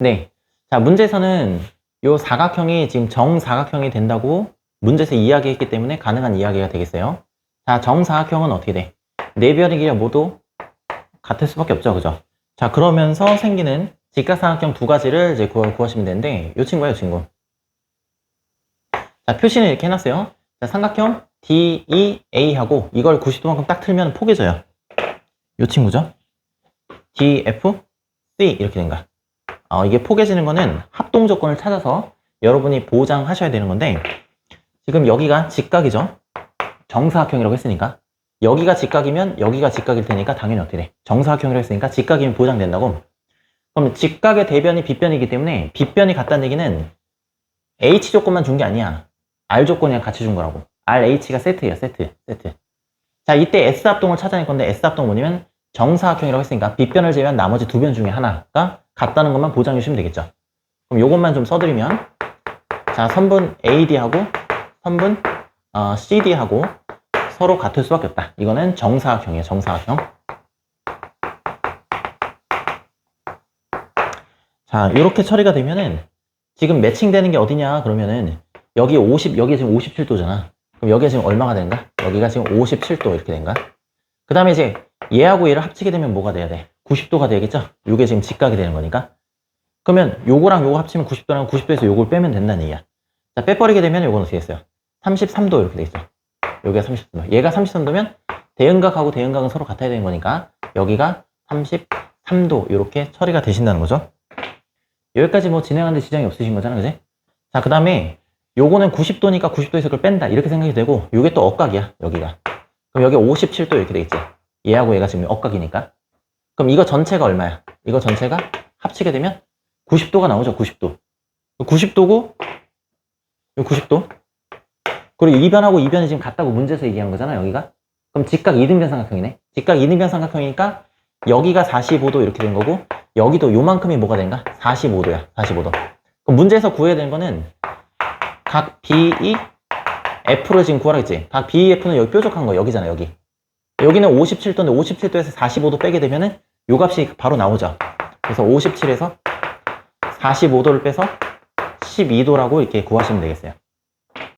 네. 자, 문제에서는 요 사각형이 지금 정사각형이 된다고 문제에서 이야기했기 때문에 가능한 이야기가 되겠어요. 자, 정사각형은 어떻게 돼? 네 변의 길이가 모두 같을 수밖에 없죠. 그죠? 자, 그러면서 생기는 직각삼각형 두 가지를 이제 구하, 구하시면 되는데 요 친구예요, 친구. 자, 표시는 이렇게 해놨어요. 자, 삼각형 DEA하고 이걸 90도만큼 딱 틀면 포개져요. 요 친구죠. DF, C 이렇게 된 거야. 어, 이게 포개지는 거는 합동 조건을 찾아서 여러분이 보장하셔야 되는 건데 지금 여기가 직각이죠. 정사각형이라고 했으니까 여기가 직각이면 여기가 직각일 테니까 당연히 어떻게 돼? 정사각형이라고 했으니까 직각이면 보장된다고. 그럼 직각의 대변이 빗변이기 때문에 빗변이 같다는 얘기는 H 조건만 준 게 아니야. R 조건이랑 같이 준 거라고. RH가 세트예요, 세트, 세트. 자, 이때 S 합동을 찾아낼 건데 S 합동 뭐냐면 정사각형이라고 했으니까 빗변을 제외한 나머지 두 변 중에 하나가 같다는 것만 보장해 주시면 되겠죠. 그럼 요것만 좀 써드리면 자, 선분 AD하고 선분 어, CD하고 서로 같을 수밖에 없다. 이거는 정사각형이에요, 정사각형. 자, 이렇게 처리가 되면은 지금 매칭되는 게 어디냐 그러면은 여기 50, 여기 지금 57도잖아. 그럼 여기가 지금 얼마가 되는가? 여기가 지금 57도 이렇게 된가? 그 다음에 이제 얘하고 얘를 합치게 되면 뭐가 돼야 돼? 90도가 되겠죠? 요게 지금 직각이 되는 거니까. 그러면 요거랑 요거 합치면 90도랑 90도에서 요걸 빼면 된다는 얘기야. 자, 빼버리게 되면 요건 어떻게 됐어요? 33도 이렇게 돼 있어. 여기가 33도. 얘가 33도면 대응각하고 대응각은 서로 같아야 되는 거니까 여기가 33도 이렇게 처리가 되신다는 거죠. 여기까지 뭐 진행하는데 지장이 없으신 거잖아, 그지? 자, 그 다음에 요거는 90도니까 90도에서 그걸 뺀다. 이렇게 생각이 되고 요게 또 억각이야, 여기가. 그럼 여기 57도 이렇게 되겠지. 얘하고 얘가 지금 억각이니까. 그럼 이거 전체가 얼마야? 이거 전체가 합치게 되면 90도가 나오죠, 90도. 90도고, 요 90도. 그리고 2변하고 2변이 지금 같다고 문제에서 얘기한 거잖아, 여기가. 그럼 직각 이등변 삼각형이네. 직각 이등변 삼각형이니까 여기가 45도 이렇게 된 거고, 여기도 요만큼이 뭐가 된가? 45도야, 45도. 그럼 문제에서 구해야 되는 거는 각 BE, F를 지금 구하라 했지. 각 BEF는 여기 뾰족한 거 여기잖아, 여기. 여기는 57도인데 57도에서 45도 빼게 되면은 요 값이 바로 나오죠. 그래서 57에서 45도를 빼서 12도라고 이렇게 구하시면 되겠어요.